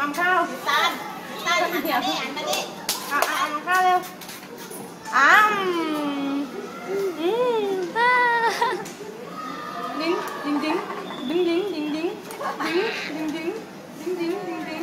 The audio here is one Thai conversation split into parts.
ม่ำเอาข้าวตาลตาหันมานี่หันมานี่เอาเอาเอาข้าวเร็วอ้ามอืมอ่าดิ้งดิ้งดิ้งดิ้งดิ้งดิ้งดิ้งดิ้งดิ้งดิ้งดิ้งดิ้งดิ้งดิ้ง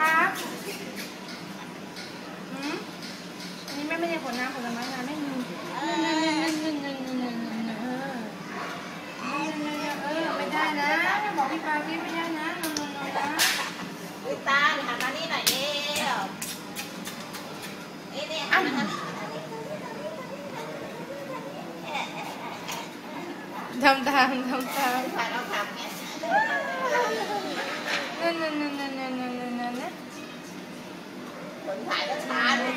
ครับอืมนนี้แม่ไม่ได้ผลน้ำผลไม้นะไม่มี พี่ปาพี่ไม่ได้นะนอนนอนนะอุ้ยตาหันมานี่หน่อยเร็วนี่หันมาทำตามทำตามถ่ายเราทำไงนั่นนั่นนั่นนั่นนั่นนั่นนั่นผลถ่ายก็ช้าเลย